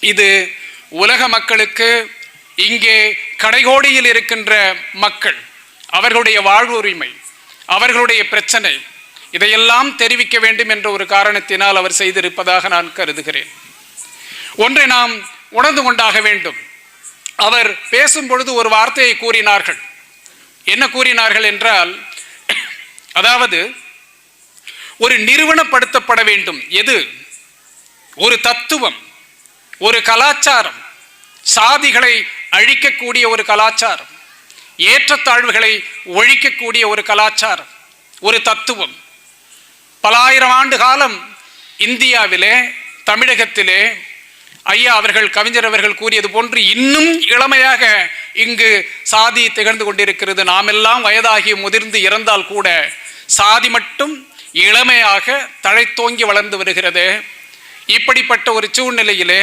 இது உலக மக்களுக்கு இங்கே கடைகோடியில் இருக்கின்ற மக்கள் அவர்களுடைய வாழ்வுரிமை அவர்களுடைய பிரச்சனை இதையெல்லாம் தெரிவிக்க வேண்டும் என்ற ஒரு காரணத்தினால் அவர் செய்திருப்பதாக நான் கருதுகிறேன். ஒன்றை நாம் உணர்ந்து கொண்டாக வேண்டும். அவர் பேசும் பொழுது ஒரு வார்த்தையை கூறினார்கள். என்ன கூறினார்கள் என்றால் அதாவது ஒரு நிறுவனப்படுத்தப்பட வேண்டும். எது? ஒரு தத்துவம். ஒரு கலாச்சாரம். சாதிகளை அழிக்கக்கூடிய ஒரு கலாச்சாரம். ஏற்றத்தாழ்வுகளை ஒழிக்கக்கூடிய ஒரு கலாச்சாரம். ஒரு தத்துவம். பலாயிரம் ஆண்டு காலம் இந்தியாவிலே தமிழகத்திலே ஐயா அவர்கள் கவிஞர் அவர்கள் கூறியது போன்று இன்னும் இளமையாக இங்கு சாதி திகழ்ந்து கொண்டிருக்கிறது. நாமெல்லாம் வயதாகி முதிர்ந்து இறந்தால் கூட சாதி மட்டும் இளமையாக தழைத்தோங்கி வளர்ந்து வருகிறது. இப்படிப்பட்ட ஒரு சூழ்நிலையிலே